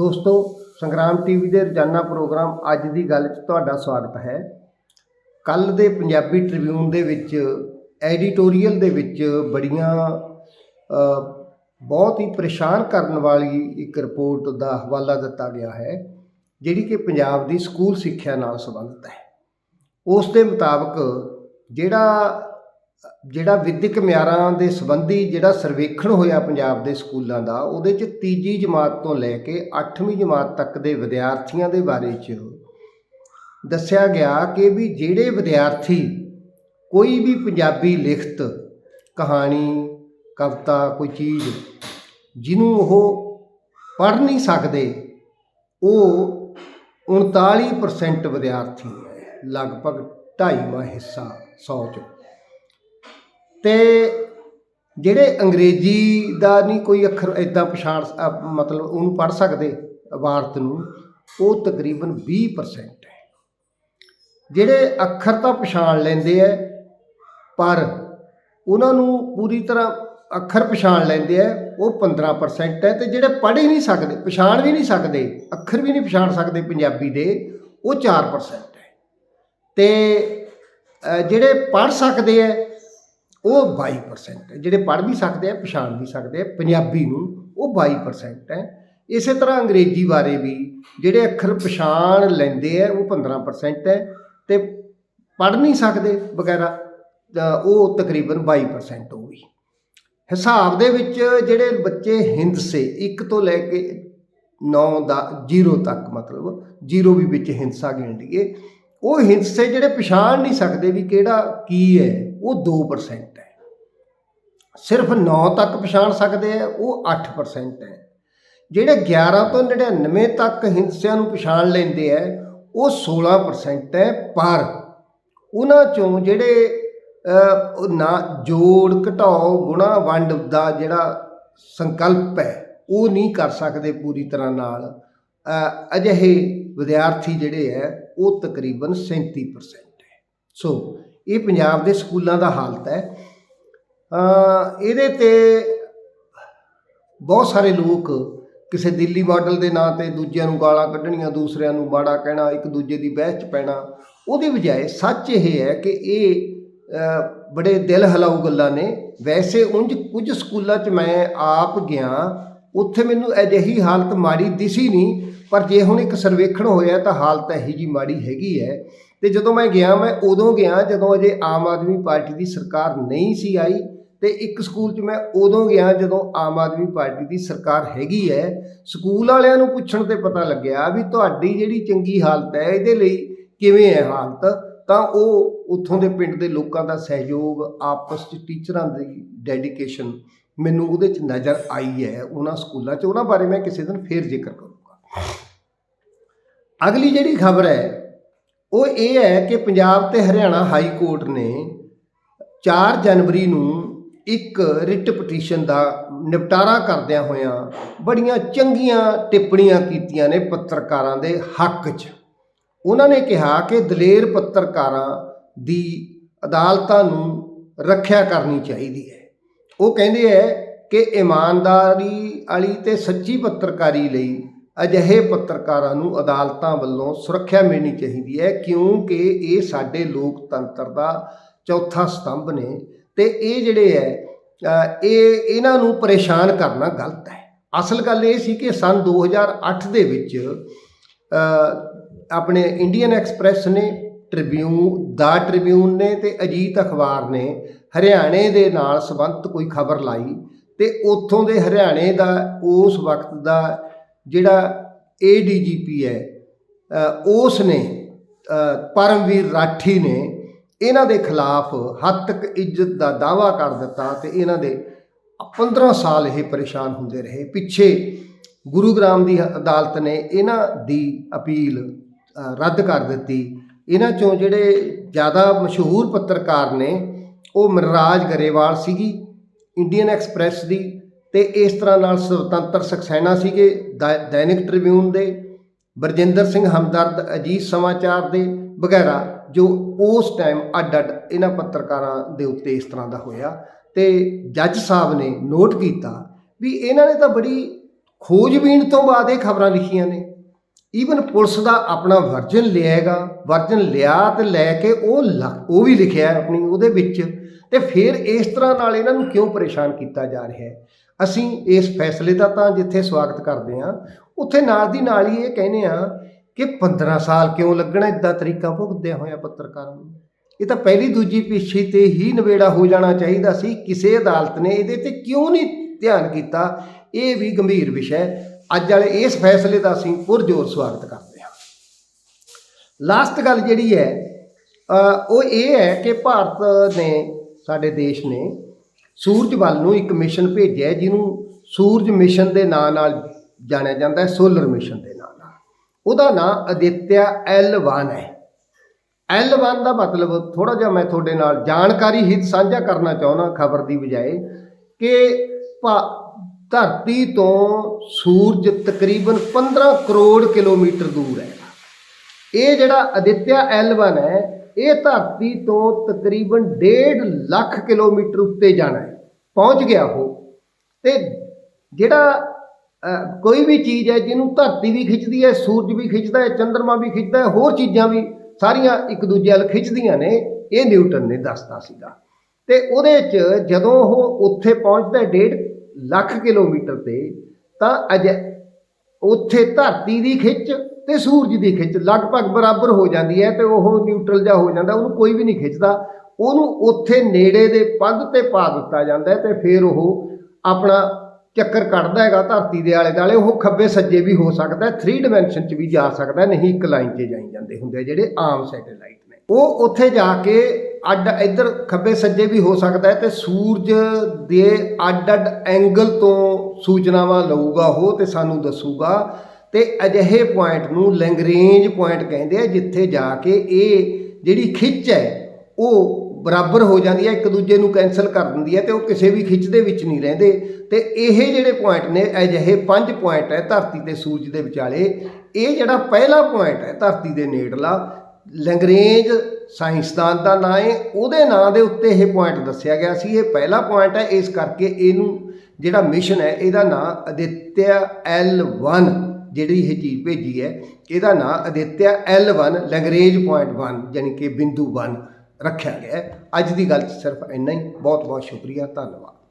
ਦੋਸਤੋ, ਸੰਗਰਾਮ ਟੀਵੀ ਦੇ ਰੋਜ਼ਾਨਾ ਪ੍ਰੋਗਰਾਮ ਅੱਜ ਦੀ ਗੱਲ 'ਚ ਤੁਹਾਡਾ ਸਵਾਗਤ ਹੈ। ਕੱਲ ਦੇ ਪੰਜਾਬੀ ਟ੍ਰਿਬਿਊਨ ਦੇ ਵਿੱਚ, ਐਡੀਟੋਰੀਅਲ ਦੇ ਵਿੱਚ ਬੜੀਆਂ ਬਹੁਤ ਹੀ ਪਰੇਸ਼ਾਨ ਕਰਨ ਵਾਲੀ ਇੱਕ ਰਿਪੋਰਟ ਦਾ ਹਵਾਲਾ ਦਿੱਤਾ ਗਿਆ ਹੈ, ਜਿਹੜੀ ਕਿ ਪੰਜਾਬ ਦੀ ਸਕੂਲ ਸਿੱਖਿਆ ਨਾਲ ਸੰਬੰਧਿਤ ਹੈ। ਉਸ ਦੇ ਮੁਤਾਬਕ ਜਿਹੜਾ ਜਿਹੜਾ ਵਿਦਿਅਕ ਮਿਆਰਾਂ ਦੇ ਸੰਬੰਧੀ ਜਿਹੜਾ ਸਰਵੇਖਣ ਹੋਇਆ ਪੰਜਾਬ ਦੇ ਸਕੂਲਾਂ ਦਾ, ਉਹਦੇ 'ਚ ਤੀਜੀ ਜਮਾਤ ਤੋਂ ਲੈ ਕੇ 8ਵੀਂ ਜਮਾਤ ਤੱਕ ਦੇ ਵਿਦਿਆਰਥੀਆਂ ਦੇ ਬਾਰੇ 'ਚ ਦੱਸਿਆ ਗਿਆ ਕਿ ਵੀ ਜਿਹੜੇ ਵਿਦਿਆਰਥੀ ਕੋਈ ਵੀ ਪੰਜਾਬੀ ਲਿਖਤ ਕਹਾਣੀ, ਕਵਿਤਾ, ਕੋਈ ਚੀਜ਼ ਜਿਹਨੂੰ ਉਹ ਪੜ੍ਹ ਨਹੀਂ ਸਕਦੇ, ਉਹ 39% ਵਿਦਿਆਰਥੀ ਹੈ, ਲਗਭਗ 2.5ਵਾਂ ਹਿੱਸਾ 100 ਚੋਂ। ਅਤੇ ਜਿਹੜੇ ਅੰਗਰੇਜ਼ੀ ਦਾ ਨਹੀਂ ਕੋਈ ਅੱਖਰ ਇੱਦਾਂ ਪਛਾਣ ਮਤਲਬ ਉਹਨੂੰ ਪੜ੍ਹ ਸਕਦੇ ਵਾਰਤ ਨੂੰ, ਉਹ ਤਕਰੀਬਨ 20% ਹੈ। ਜਿਹੜੇ ਅੱਖਰ ਤਾਂ ਪਛਾਣ ਲੈਂਦੇ ਐ ਪਰ ਉਹਨਾਂ ਨੂੰ ਪੂਰੀ ਤਰ੍ਹਾਂ ਅੱਖਰ ਪਛਾਣ ਲੈਂਦੇ ਐ ਉਹ 15% ਹੈ ਤੇ ਜਿਹੜੇ ਪੜ੍ਹ ਹੀ ਨਹੀਂ ਸਕਦੇ, ਪਛਾਣ ਵੀ ਨਹੀਂ ਸਕਦੇ, ਅੱਖਰ ਵੀ ਨਹੀਂ ਪਛਾਣ ਸਕਦੇ ਪੰਜਾਬੀ ਦੇ, ਉਹ 4% ਹੈ। ਤੇ ਜਿਹੜੇ ਪੜ੍ਹ ਸਕਦੇ ਐ ਉਹ 22% ਹੈ। ਜਿਹੜੇ ਪੜ੍ਹ ਵੀ ਸਕਦੇ ਆ, ਪਛਾਣ ਵੀ ਸਕਦੇ ਆ, ਪੰਜਾਬੀ ਨੂੰ ਉਹ 22% ਹੈ। ਇਸੇ ਤਰ੍ਹਾਂ ਅੰਗਰੇਜ਼ੀ ਬਾਰੇ ਵੀ ਜਿਹੜੇ ਅੱਖਰ ਪਛਾਣ ਲੈਂਦੇ ਆ, ਉਹ 15% ਹੈ ਤੇ ਪੜ੍ਹ ਨਹੀਂ ਸਕਦੇ ਵਗੈਰਾ ਉਹ ਤਕਰੀਬਨ 22% ਹੋ ਗਈ ਹਿਸਾਬ ਦੇ ਵਿੱਚ ਜਿਹੜੇ ਬੱਚੇ ਹਿੰਦਸੇ 1 ਤੋਂ ਲੈ ਕੇ 9 ਦਾ 0 ਤੱਕ ਮਤਲਬ 0 ਵੀ ਵਿੱਚ ਹਿੰਸਾ ਗਿਣ ਲਈਏ ਉਹ ਹਿੰਸੇ ਜਿਹੜੇ ਪਛਾਣ ਨਹੀਂ ਸਕਦੇ ਵੀ ਕਿਹੜਾ ਕੀ ਹੈ, ਉਹ 2% ਹੈ। ਸਿਰਫ 9 ਤੱਕ ਪਛਾਣ ਸਕਦੇ ਆ ਉਹ 8% ਹੈ। ਜਿਹੜੇ 11 ਤੋਂ 99 ਤੱਕ ਹਿੰਸਿਆਂ ਨੂੰ ਪਛਾਣ ਲੈਂਦੇ ਆ ਉਹ 16% ਹੈ ਪਰ ਉਹਨਾਂ ਚੋਂ ਜਿਹੜੇ ਨਾ ਜੋੜ, ਘਟਾਓ, ਗੁਣਾ, ਵੰਡ ਦਾ ਜਿਹੜਾ ਸੰਕਲਪ ਹੈ, ਉਹ ਨਹੀਂ ਕਰ ਸਕਦੇ ਪੂਰੀ ਤਰ੍ਹਾਂ ਨਾਲ। ਅਜਿਹੇ ਵਿਦਿਆਰਥੀ ਜਿਹੜੇ ਹੈ ਉਹ ਤਕਰੀਬਨ 37% ਹੈ। ਸੋ ਇਹ ਪੰਜਾਬ ਦੇ ਸਕੂਲਾਂ ਦਾ ਹਾਲਤ ਹੈ। ਇਹਦੇ ਤੇ ਬਹੁਤ ਸਾਰੇ ਲੋਕ ਕਿਸੇ ਦਿੱਲੀ ਮਾਡਲ ਦੇ ਨਾਂ ਤੇ ਦੂਜਿਆਂ ਨੂੰ ਗਾਲਾਂ ਕੱਢਣੀਆਂ, ਦੂਸਰਿਆਂ ਨੂੰ ਮਾੜਾ ਕਹਿਣਾ, ਇੱਕ ਦੂਜੇ ਦੀ ਬਹਿਸ 'ਚ ਪੈਣਾ। ਉਹਦੇ ਬਜਾਏ ਸੱਚ ਇਹ ਹੈ ਕਿ ਇਹ ਬੜੇ ਦਿਲ ਹਿਲਾਊ ਗੱਲਾਂ ਨੇ। ਵੈਸੇ ਉਂਝ ਕੁਝ ਸਕੂਲਾਂ 'ਚ ਮੈਂ ਆਪ ਗਿਆ, ਉੱਥੇ ਮੈਨੂੰ ਅਜਿਹੀ ਹਾਲਤ ਮਾੜੀ ਦਿਸੀ ਨਹੀਂ ਪਰ ਜੇ ਹੁਣ ਇੱਕ ਸਰਵੇਖਣ ਹੋਇਆ ਤਾਂ ਹਾਲਤ ਇਹੀ ਜੀ ਮਾੜੀ ਹੈਗੀ ਹੈ। ਤੇ ਜਦੋਂ ਮੈਂ ਗਿਆ, ਮੈਂ ਉਦੋਂ ਗਿਆ ਜਦੋਂ ਅਜੇ ਆਮ ਆਦਮੀ ਪਾਰਟੀ ਦੀ ਸਰਕਾਰ ਨਹੀਂ ਸੀ ਆਈ ਤੇ ਇੱਕ ਸਕੂਲ 'ਚ ਮੈਂ ਉਦੋਂ ਗਿਆ ਜਦੋਂ ਆਮ ਆਦਮੀ ਪਾਰਟੀ ਦੀ ਸਰਕਾਰ ਹੈਗੀ ਹੈ। ਸਕੂਲ ਵਾਲਿਆਂ ਨੂੰ ਪੁੱਛਣ ਤੇ ਪਤਾ ਲੱਗਿਆ ਵੀ ਤੁਹਾਡੀ ਜਿਹੜੀ ਚੰਗੀ ਹਾਲਤ ਹੈ, ਇਹਦੇ ਲਈ ਕਿਵੇਂ ਹੈ ਹਾਲਤ? ਤਾਂ ਉਹ ਉੱਥੋਂ ਦੇ ਪਿੰਡ ਦੇ ਲੋਕਾਂ ਦਾ ਸਹਿਯੋਗ, ਆਪਸ 'ਚ ਟੀਚਰਾਂ ਦੀ ਡੈਡੀਕੇਸ਼ਨ ਮੈਨੂੰ ਉਹਦੇ 'ਚ ਨਜ਼ਰ ਆਈ ਹੈ। ਉਹਨਾਂ ਸਕੂਲਾਂ 'ਚ, ਉਹਨਾਂ ਬਾਰੇ ਮੈਂ ਕਿਸੇ ਦਿਨ ਫੇਰ ਜ਼ਿਕਰ ਕਰੂੰ ਅਗਲੀ ਜਿਹੜੀ ਖਬਰ ਹੈ, ਉਹ ਇਹ ਹੈ ਕਿ ਪੰਜਾਬ ਤੇ ਹਰਿਆਣਾ ਹਾਈ ਕੋਰਟ ਨੇ 4 ਜਨਵਰੀ ਨੂੰ ਇੱਕ ਰਿਟ ਪਟੀਸ਼ਨ ਦਾ ਨਿਪਟਾਰਾ ਕਰਦਿਆਂ ਹੋਇਆਂ ਬੜੀਆਂ ਚੰਗੀਆਂ ਟਿੱਪਣੀਆਂ ਕੀਤੀਆਂ ਨੇ ਪੱਤਰਕਾਰਾਂ ਦੇ ਹੱਕ 'ਚ। ਉਹਨਾਂ ਨੇ ਕਿਹਾ ਕਿ ਦਲੇਰ ਪੱਤਰਕਾਰਾਂ ਦੀ ਅਦਾਲਤਾਂ ਨੂੰ ਰੱਖਿਆ ਕਰਨੀ ਚਾਹੀਦੀ ਹੈ। ਉਹ ਕਹਿੰਦੇ ਹੈ ਕਿ ਇਮਾਨਦਾਰੀ ਵਾਲੀ ਤੇ ਸੱਚੀ ਪੱਤਰਕਾਰੀ ਲਈ ਅਜਿਹੇ ਪੱਤਰਕਾਰਾਂ ਨੂੰ ਅਦਾਲਤਾਂ ਵੱਲੋਂ ਸੁਰੱਖਿਆ ਮਿਲਣੀ ਚਾਹੀਦੀ ਹੈ, ਕਿਉਂਕਿ ਇਹ ਸਾਡੇ ਲੋਕਤੰਤਰ ਦਾ ਚੌਥਾ ਸਤੰਭ ਨੇ ਤੇ ਇਹ ਜਿਹੜੇ ਹੈ ਇਹ ਇਹਨਾਂ ਨੂੰ ਪਰੇਸ਼ਾਨ ਕਰਨਾ ਗਲਤ ਹੈ। ਅਸਲ ਗੱਲ ਇਹ ਸੀ ਕਿ ਸਨ 2008 ਦੇ ਵਿੱਚ ਆਪਣੇ ਇੰਡੀਅਨ ਐਕਸਪ੍ਰੈਸ ਨੇ ਟ੍ਰਿਬਿਊਨ, ਦਾ ਟ੍ਰਿਬਿਊਨ ਨੇ ਤੇ ਅਜੀਤ ਅਖਬਾਰ ਨੇ ਹਰਿਆਣੇ ਦੇ ਨਾਲ ਸੰਬੰਧਿਤ ਕੋਈ ਖਬਰ ਲਾਈ ਤੇ ਉੱਥੋਂ ਦੇ ਹਰਿਆਣੇ ਦਾ ਉਸ ਵਕਤ ਦਾ ਜਿਹੜਾ ਏਡੀਜੀਪੀ ਹੈ ਉਸ ਨੇ ਪਰਮਵੀਰ ਰਾਠੀ ਨੇ ਇਹਨਾਂ ਦੇ ਖਿਲਾਫ ਹੱਦ ਤੱਕ ਇੱਜ਼ਤ ਦਾ ਦਾਵਾ ਕਰ ਦਿੱਤਾ ਤੇ ਇਹਨਾਂ ਦੇ 15 ਸਾਲ ਇਹ ਪਰੇਸ਼ਾਨ ਹੁੰਦੇ ਰਹੇ। ਪਿੱਛੇ ਗੁਰੂਗ੍ਰਾਮ ਦੀ ਅਦਾਲਤ ਨੇ ਇਹਨਾਂ ਦੀ ਅਪੀਲ ਰੱਦ ਕਰ ਦਿੱਤੀ। ਇਹਨਾਂ ਚੋਂ ਜਿਹੜੇ ਜ਼ਿਆਦਾ ਮਸ਼ਹੂਰ ਪੱਤਰਕਾਰ ਨੇ, ਉਹ ਮਨਰਾਜ ਗਰੇਵਾਲ ਸੀਗੀ, ਇੰਡੀਅਨ ਐਕਸਪ੍ਰੈਸ ਦੀ। ਤੇ ਇਸ ਤਰ੍ਹਾਂ ਨਾਲ ਸੁਤੰਤਰ ਸਖਸੈਨਾ ਸੀਗੇ ਦ- ਦੈਨਿਕ ਟ੍ਰਿਬਿਊਨ ਦੇ, ਬਰਜਿੰਦਰ ਸਿੰਘ ਹਮਦਰਦ, ਅਜੀਤ ਸਮਾਚਾਰ ਦੇ ਵਗੈਰਾ, ਜੋ ਉਸ ਟਾਈਮ ਅੱਡ ਅੱਡ ਇਹਨਾਂ ਪੱਤਰਕਾਰਾਂ ਦੇ ਉੱਤੇ ਇਸ ਤਰ੍ਹਾਂ ਦਾ ਹੋਇਆ। ਤੇ ਜੱਜ ਸਾਹਿਬ ਨੇ ਨੋਟ ਕੀਤਾ ਵੀ ਇਹਨਾਂ ਨੇ ਤਾਂ ਬੜੀ ਖੋਜਬੀਨ ਤੋਂ ਬਾਅਦ ਇਹ ਖਬਰਾਂ ਲਿਖੀਆਂ ਨੇ। ਈਵਨ ਪੁਲਿਸ ਦਾ ਆਪਣਾ ਵਰਜਨ ਲਿਆਏਗਾ ਵਰਜਨ ਲਿਆ ਤੇ ਲੈ ਕੇ ਉਹ ਲ- ਉਹ ਵੀ ਲਿਖਿਆ ਆਪਣੀ ਉਹਦੇ ਵਿੱਚ। ਤੇ ਫਿਰ ਇਸ ਤਰ੍ਹਾਂ ਨਾਲ ਇਹਨਾਂ ਨੂੰ ਕਿਉਂ ਪਰੇਸ਼ਾਨ ਕੀਤਾ ਜਾ ਰਿਹਾ ਹੈ? ਅਸੀਂ ਇਸ ਫੈਸਲੇ ਦਾ ਤਾਂ ਜਿੱਥੇ ਸਵਾਗਤ ਕਰਦੇ ਹਾਂ, ਉੱਥੇ ਨਾਲ ਦੀ ਨਾਲ ਹੀ ਇਹ ਕਹਿੰਦੇ ਆ ਕਿ 15 ਸਾਲ ਕਿਉਂ ਲੱਗਣਾ, ਇਦਾਂ ਤਰੀਕਾ ਭੁਗਤਦਿਆਂ ਹੋਇਆ ਪੱਤਰਕਾਰਾਂ ਨੂੰ। ਇਹ ਤਾਂ ਪਹਿਲੀ ਦੂਜੀ ਪਿੱਛੇ ਤੇ ਹੀ ਨਵੇੜਾ ਹੋ ਜਾਣਾ ਚਾਹੀਦਾ ਸੀ, ਕਿਸੇ ਅਦਾਲਤ ਨੇ ਇਹਦੇ ਤੇ ਕਿਉਂ ਨਹੀਂ ਧਿਆਨ ਕੀਤਾ, ਇਹ ਵੀ ਗੰਭੀਰ ਵਿਸ਼ਾ ਹੈ। ਅੱਜ ਵਾਲੇ ਇਸ ਫੈਸਲੇ ਦਾ ਅਸੀਂ ਪੁਰਜੋਰ ਸਵਾਗਤ ਕਰਦੇ ਹਾਂ। ਲਾਸਟ ਗੱਲ ਜਿਹੜੀ ਹੈ ਉਹ ਇਹ ਹੈ ਕਿ ਭਾਰਤ ਨੇ, ਸਾਡੇ ਦੇਸ਼ ਨੇ ਸੂਰਜ ਵੱਲ ਨੂੰ ਇੱਕ ਮਿਸ਼ਨ ਭੇਜਿਆ ਜਿਹਨੂੰ ਸੂਰਜ ਮਿਸ਼ਨ ਦੇ ਨਾਂ ਨਾਲ ਜਾਣਿਆ ਜਾਂਦਾ ਹੈ ਸੋਲਰ ਮਿਸ਼ਨ ਦੇ ਨਾਂ ਨਾਲ। ਉਹਦਾ ਨਾਂ ਅਦਿੱਤਿਆ L1 ਹੈ। L1 ਦਾ ਮਤਲਬ ਥੋੜਾ ਜਿਹਾ ਮੈਂ ਤੁਹਾਡੇ ਨਾਲ ਜਾਣਕਾਰੀ ਹਿੱਤ ਸਾਂਝਾ ਕਰਨਾ ਚਾਹੁੰਦਾ ਖਬਰ ਦੀ ਬਜਾਏ ਕਿ ਭਾ- ਧਰਤੀ ਤੋਂ ਸੂਰਜ ਤਕਰੀਬਨ 15 ਕਰੋੜ ਕਿਲੋਮੀਟਰ ਦੂਰ ਹੈ। ਇਹ ਜਿਹੜਾ ਅਦਿੱਤਿਆ L1 ਹੈ, ਇਹ ਧਰਤੀ ਤੋਂ ਤਕਰੀਬਨ 1.5 ਲੱਖ ਕਿਲੋਮੀਟਰ ਉੱਤੇ ਜਾਣਾ ਹੈ। ਪਹੁੰਚ ਗਿਆ ਉਹ। ਤੇ ਜਿਹੜਾ ਕੋਈ ਵੀ ਚੀਜ਼ ਹੈ ਜਿਹਨੂੰ ਧਰਤੀ ਵੀ ਖਿੱਚਦੀ ਹੈ, ਸੂਰਜ ਵੀ ਖਿੱਚਦਾ ਹੈ ਚੰ드ਰਮਾ ਵੀ ਖਿੱਚਦਾ ਹੈ, ਹੋਰ ਚੀਜ਼ਾਂ ਵੀ ਸਾਰੀਆਂ ਇੱਕ ਦੂਜੇ ਵੱਲ ਖਿੱਚਦੀਆਂ ਨੇ, ਇਹ ਨਿਊਟਨ ਨੇ ਦੱਸਤਾ ਸੀਗਾ। ਤੇ ਉਹਦੇ 'ਚ ਜਦੋਂ ਉਹ ਉੱਥੇ ਪਹੁੰਚਦਾ ਹੈ 1.5 ਲੱਖ ਕਿਲੋਮੀਟਰ ਤੇ, ਤਾਂ ਅਜ ਉੱਥੇ ਧਰਤੀ ਦੀ ਖਿੱਚ ਤੇ ਸੂਰਜ ਦੀ ਖਿੱਚ ਲਗਭਗ ਬਰਾਬਰ ਹੋ ਜਾਂਦੀ ਹੈ ਤੇ ਉਹ ਨਿਊਟਰਲ ਜਿਹਾ ਹੋ ਜਾਂਦਾ, ਉਹਨੂੰ ਕੋਈ ਵੀ ਨਹੀਂ ਖਿੱਚਦਾ। ਉਹਨੂੰ ਉੱਥੇ ਨੇੜੇ ਦੇ ਪੱਧ ਤੇ ਪਾ ਦਿੱਤਾ ਜਾਂਦਾ ਹੈ ਤੇ ਫਿਰ ਉਹ ਆਪਣਾ ਚੱਕਰ ਕੱਢਦਾ ਹੈਗਾ ਧਰਤੀ ਦੇ ਆਲੇ ਦੁਆਲੇ, ਉਹ ਖੱਬੇ ਸੱਜੇ ਵੀ ਹੋ ਸਕਦਾ ਹੈ 3 ਡਾਈਮੈਂਸ਼ਨ 'ਚ ਵੀ ਜਾ ਸਕਦਾ ਨਹੀਂ ਇੱਕ ਲਾਈਨ 'ਚ ਜਾਈ ਜਾਂਦੇ ਹੁੰਦੇ ਜਿਹੜੇ ਆਮ ਸੈਟੇਲਾਈਟ ਨੇ। ਉਹ ਉੱਥੇ ਜਾ ਕੇ ਅੱਡ ਇੱਧਰ ਖੱਬੇ ਸੱਜੇ ਵੀ ਹੋ ਸਕਦਾ ਹੈ ਤੇ ਸੂਰਜ ਦੇ ਅੱਡ ਅੱਡ ਐਂਗਲ ਤੋਂ ਸੂਚਨਾਵਾਂ ਲਊਗਾ ਉਹ ਤੇ ਸਾਨੂੰ ਦੱਸੂਗਾ ਤੇ ਅਜਿਹੇ ਪੁਆਇੰਟ ਨੂੰ ਲੈਂਗਰੇਂਜ ਪੁਆਇੰਟ ਕਹਿੰਦੇ ਆ, ਜਿੱਥੇ ਜਾ ਕੇ ਇਹ ਜਿਹੜੀ ਖਿੱਚ ਹੈ, ਉਹ ਬਰਾਬਰ ਹੋ ਜਾਂਦੀ ਹੈ, ਇੱਕ ਦੂਜੇ ਨੂੰ ਕੈਨਸਲ ਕਰ ਦਿੰਦੀ ਹੈ ਤੇ ਉਹ ਕਿਸੇ ਵੀ ਖਿੱਚ ਦੇ ਵਿੱਚ ਨਹੀਂ ਰਹਿੰਦੇ। ਤੇ ਇਹ ਜਿਹੜੇ ਪੁਆਇੰਟ ਨੇ, ਅਜਿਹੇ ਪੰਜ ਪੁਆਇੰਟ ਹੈ ਧਰਤੀ ਤੇ ਸੂਰਜ ਦੇ ਵਿਚਾਲੇ। ਇਹ ਜਿਹੜਾ ਪਹਿਲਾ ਪੁਆਇੰਟ ਹੈ ਧਰਤੀ ਦੇ ਨੇੜਲਾ ਲੰਗਰੇਜ ਸਾਇੰਸਦਾਨ ਦਾ ਨਾਂ ਹੈ ਉਹਦੇ ਨਾਂ ਦੇ ਉੱਤੇ ਇਹ ਪੁਆਇੰਟ ਦੱਸਿਆ ਗਿਆ ਸੀ। ਇਹ ਪਹਿਲਾ ਪੁਆਇੰਟ ਹੈ, ਇਸ ਕਰਕੇ ਇਹਨੂੰ ਜਿਹੜਾ ਮਿਸ਼ਨ ਹੈ, ਇਹਦਾ ਨਾਂ ਅਦਿੱਤਿਆ L1 ਜਿਹੜੀ ਇਹ ਚੀਜ਼ ਭੇਜੀ ਹੈ, ਇਹਦਾ ਨਾਂ ਅਦਿੱਤਿਆ L1 ਲੰਗਰੇਜ ਪੁਆਇੰਟ 1 ਯਾਨੀ ਕਿ ਬਿੰਦੂ 1 ਰੱਖਿਆ ਗਿਆ ਅੱਜ ਦੀ ਗੱਲ 'ਚ ਸਿਰਫ ਇੰਨਾ ਹੀ। ਬਹੁਤ ਬਹੁਤ ਸ਼ੁਕਰੀਆ। ਧੰਨਵਾਦ।